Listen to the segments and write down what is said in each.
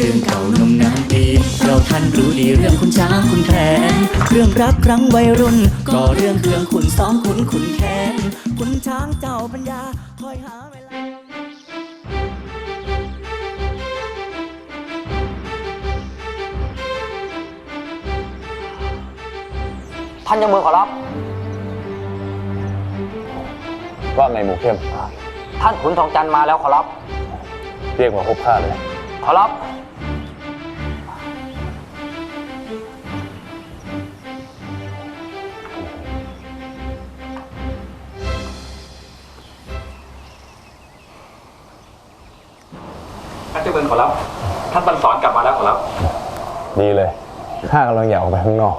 เรื่องเก่านมนานปี เราท่านรู้ดีเรื่องคุณช้างคุณแผนเรื่องรักครั้งวัยรุ่น ก็เรื่องเครื่องคุณซ้อมคุณคุณแค้นคุณช้างเจ้าปัญญาคอยหาเวลาท่านเจ้าเมืองขอรับ ว่าไงหมูเข้มท่านขุนทองจันทร์มาแล้วขอรับ เรียกมาพบข้าเลย ขอรับ นเจ้าเมืองขอรับ ท่านบันสอนกลับมาแล้วขอรับ ดีเลย ข้ากำลังอยากออกไปข้างนอก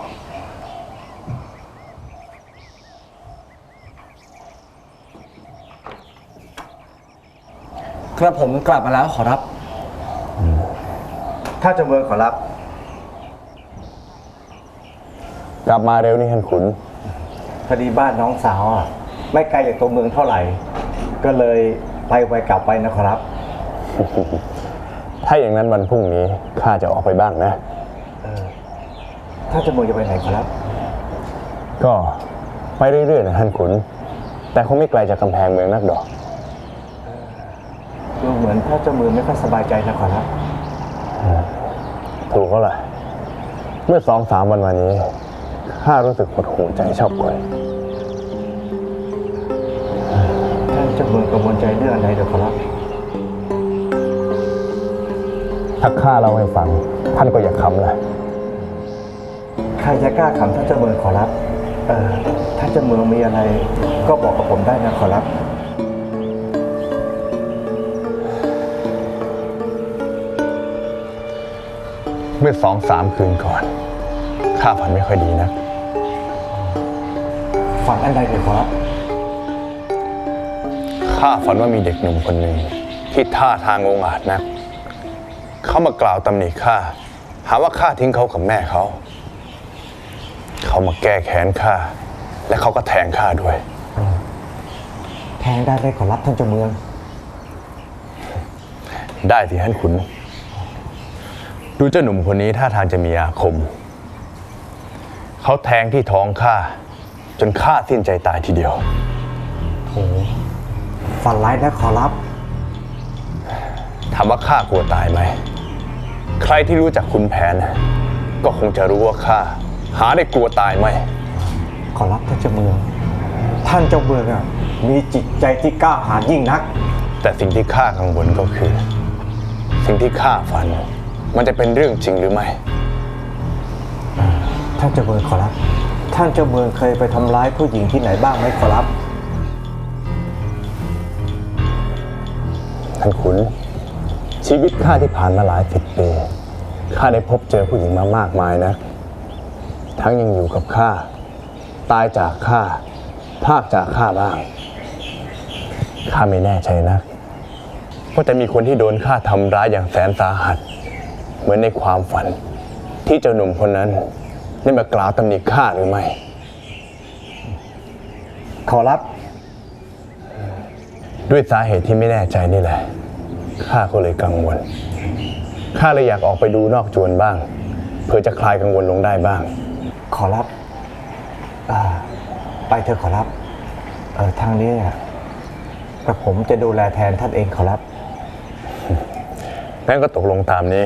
กระผมกลับมาแล้วขอรับ ถ้าเจะเมืองขอรับ กลับมาเร็วนี่ท่านขุน พอดีบ้านน้องสาวอะไม่ไกลจากตัวเมืองเท่าไหร่ ก็เลยไปไวกลับไปนะขอรับ ถ้าอย่างนั้นวันพรุ่งนี้ข้าจะออกไปบ้างนะ ถ้าเจะเมืองจะไปไหนขอรับ ก็ไปเรื่อยๆนะท่านขุน แต่คงไม่ไกลจากกำแพงเมืองนักดอก ดูเหมือนถ้าเจะเมืองไม่ค่อยสบายใจนะขอรับ ถูกก็ล่ะ เมื่อสองสามวันมานี้ข้ารู้สึกหดหูใจชอบกลท่านเจะเมืองกังวลใจเรื่องอะไรเดี๋ยวขอรับ ถ้าข้าเล่าให้ฟัง ท่านก็อย่าคำละใครจะกล้าขำท่านเจะเมืองขอรับเออถ้าเจะเมืองมีอะไร ก็บอกกับผมได้นะขอรับ เมื่อสองสามคืนก่อน ข้าฝันไม่ค่อยดีนะ ฝันอันใดเดี๋ยวขอรับข้าฝันว่ามีเด็กหนุ่มคนหนึ่งที่ท่าทางองอาจนัก เขามากล่าวตำหนิข้าหาว่าข้าทิ้งเขากับแม่เขา เขามาแก้แค้นข้าและเขาก็แทงข้าด้วย แทงได้เลยขอรับท่านเจ้าเมือง ได้สิท่านขุน ดูเจ้าหนุ่มคนนี้ท่าทางจะมีอาคม เขาแทงที่ท้องข้าจนข้าสิ้นใจตายทีเดียวฝันร้ายนะขอรับถามว่าข้ากลัวตายไหม ใครที่รู้จักคุณแผน ก็คงจะรู้ว่าข้าหาได้กลัวตายไหม ขอรับท่านเจ้าเมือง ท่านเจ้าเมืองอะมีจิตใจที่กล้าหาญยิ่งนัก แต่สิ่งที่ข้ากังวลก็คือ สิ่งที่ข้าฝัน มันจะเป็นเรื่องจริงหรือไม่ ท่านเจ้าเมืองขอรับ ท่านเจ้าเมืองเคยไปทำร้ายผู้หญิงที่ไหนบ้างไหมขอรับ ท่านขุน ชีวิตข้าที่ผ่านมาหลายสิบปีข้าได้พบเจอผู้หญิงมามากมายนะ ทั้งยังอยู่กับข้า ตายจากข้าพากจากข้าบ้าง ข้าไม่แน่ใจนะว่าจะมีคนที่โดนข้าทำร้ายอย่างแสนสาหัส เหมือนในความฝัน ที่เจ้าหนุ่มคนนั้นได้มากล่าวตำหนิข้าหรือไม่ ขอรับ ด้วยสาเหตุที่ไม่แน่ใจนี่แหละ ข้าก็เลยกังวล ข้าเลยอยากออกไปดูนอกจวนบ้าง เพื่อจะคลายกังวลลงได้บ้าง ขอรับอ่าไปเถอะขอรับเออทางนี้อะกระผมจะดูแลแทนท่านเองขอรับ งั้นก็ตกลงตามนี้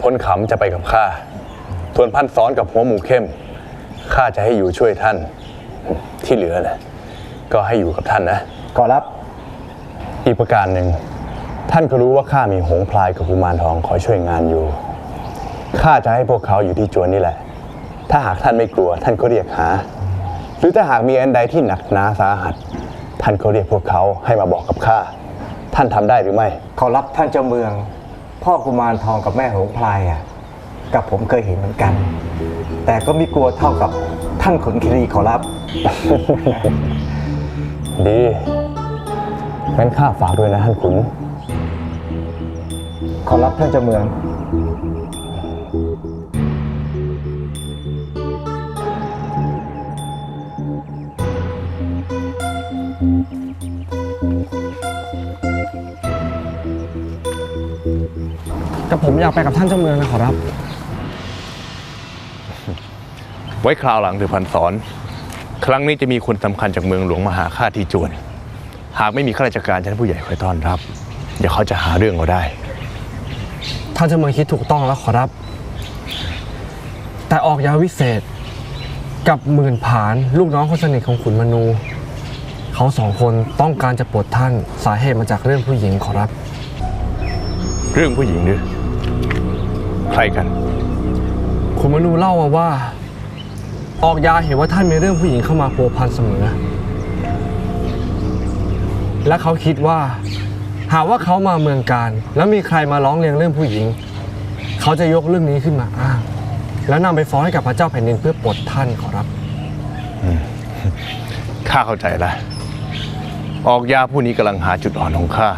พลขำจะไปกับข้าส่วนพันซ้อนกับหัวหมูเข้ม ข้าจะให้อยู่ช่วยท่าน ที่เหลือนะก็ให้อยู่กับท่านนะ ขอรับ อีกประการหนึ่ง ท่านก็รู้ว่าข้ามีหงส์พลายกับกุมารทองคอยช่วยงานอยู่ ข้าจะให้พวกเขาอยู่ที่จวนนี่แหละ ถ้าหากท่านไม่กลัว ท่านก็เรียกหา หรือถ้าหากมีอันใดที่หนักหนาสาหัส ท่านก็เรียกพวกเขาให้มาบอกกับข้า ท่านทำได้หรือไม่ ขอรับท่านเจ้าเมือง พ่อกุมารทองกับแม่หงส์พลายอะ กับผมเคยเห็นเหมือนกัน แต่ก็ไม่กลัวเท่ากับท่านขนคีรีขอรับ ดีงั้นข้าฝากด้วยนะท่านขุน ขอรับท่านเจ้าเมืองแต่ผมอยากไปกับท่านเจ้าเมืองนะขอรับ ไว้คราวหลังเถอพันสอน ครั้งนี้จะมีคนสำคัญจากเมืองหลวงมาหาข้าที่จวน หากไม่มีข้าราชการชั้นผู้ใหญ่คอยต้อนรับ เดี๋ยวเขาจะหาเรื่องเราได้ ท่านเจ้าเมืองคิดถูกต้องแล้วขอรับ แต่ออกยาวิเศษกับหมื่นผานลูกน้องคนสนิทของขุนมนู เขาสองคนต้องการจะปลดท่านสาเหตุมาจากเรื่องผู้หญิงขอรับ เรื่องผู้หญิงหรือใครกัน ขุนมนูเล่ามาว่า ออกยาเห็นว่าท่านมีเรื่องผู้หญิงเข้ามาพัวพันเสมอ และเขาคิดว่า หากว่าเขามาเมืองการ แล้วมีใครมาร้องเรียนเรื่องผู้หญิง เขาจะยกเรื่องนี้ขึ้นมาอ้างแล้วนำไปฟ้องให้กับพระเจ้าแผ่นดินเพื่อปลดท่านขอรับ ข้าเข้าใจแล้วออกยาผู้นี้กำลังหาจุดอ่อนของข้า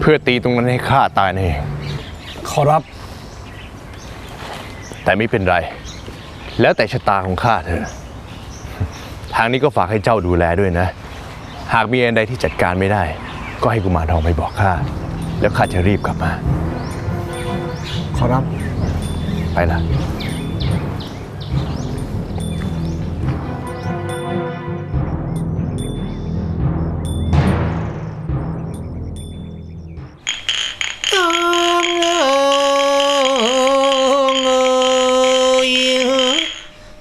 เพื่อตีตรงนั้นให้ข้าตายนั่นเอง ขอรับ แต่ไม่เป็นไร แล้วแต่ชะตาของข้าเถอะทางนี้ก็ฝากให้เจ้าดูแลด้วยนะ หากมีอันใดที่จัดการไม่ได้ ก็ให้กุมารทองไปบอกข้า แล้วข้าจะรีบกลับมา ขอรับ ไปละต้องเอ่ย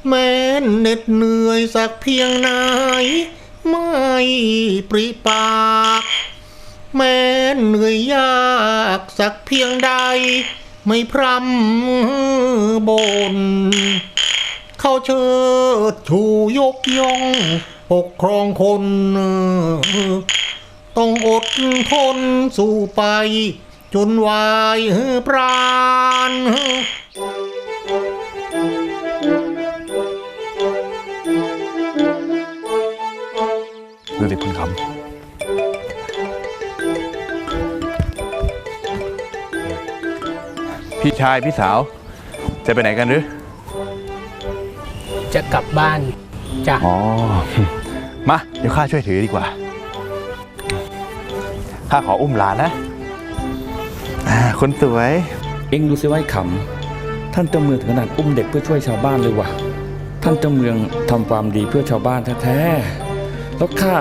แม้นเหน็ดเหนื่อยสักเพียงไหน สักเพียงใด ไม่พรำบน เขาเชิดชูยกย่อง ปกครองคน ต้องอดทนสู้ไป จนวายปราณดูสิคุณคำ พี่ชายพี่สาว จะไปไหนกันหรือจะกลับบ้านจ้ะอ๋อมาเดี๋ยวข้าช่วยถือดีกว่าข้าขออุ้มหลานนะอ่าคนสวย เอ็งดูสิว่าไอ้ขำท่านเจ้าเมืองถึงขนาดอุ้มเด็กเพื่อช่วยชาวบ้านเลยว่ะท่านเจ้าเมืองทำความดีเพื่อชาวบ้านแท้ๆแล้วข้า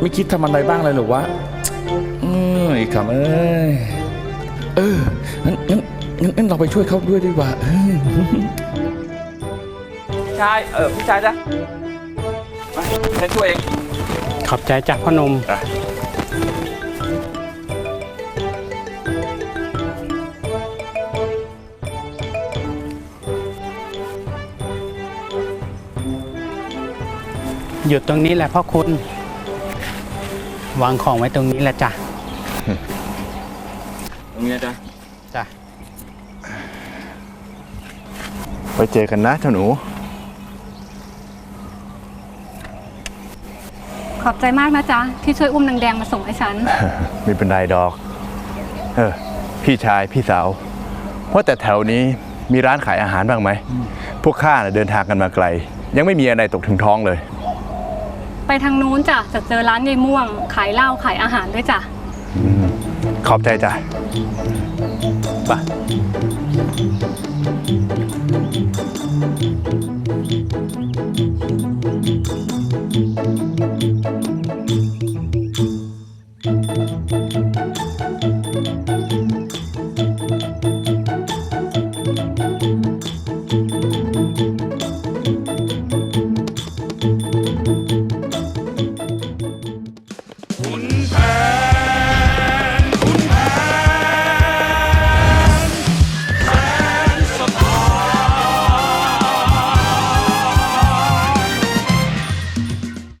ไม่คิดทำอะไรบ้างเลยเหรอวะเอ้ยขำเอ้ยเอองั้นงั้น งั้นงั้นเราไปช่วยเขาด้วยดีกว่าเออชายเออพี่ชายจ้ะไปฉันช่วยเองขอบใจจ้ะพ่อหนม หยุดตรงนี้แหละพ่อคุณ วางของไว้ตรงนี้แหละจ้ะตรงนี้นะจ๊ะจ้ะ ไว้เจอกันนะเจ้าหนู ขอบใจมากนะจ๊ะ ที่ช่วยอุ้มนางแดงมาส่งให้ฉัน ไม่เป็นไรดอก เออ พี่ชายพี่สาวว่าแต่แถวนี้มีร้านขายอาหารบ้างไหม พวกข้าน่ะเดินทางกันมาไกล ยังไม่มีอะไรตกถึงท้องเลย ไปทางนู้นจ้ะจะเจอร้านยายม่วง ขายเหล้าขายอาหารด้วยจ้ะ ขอบใจจ้ะไป Música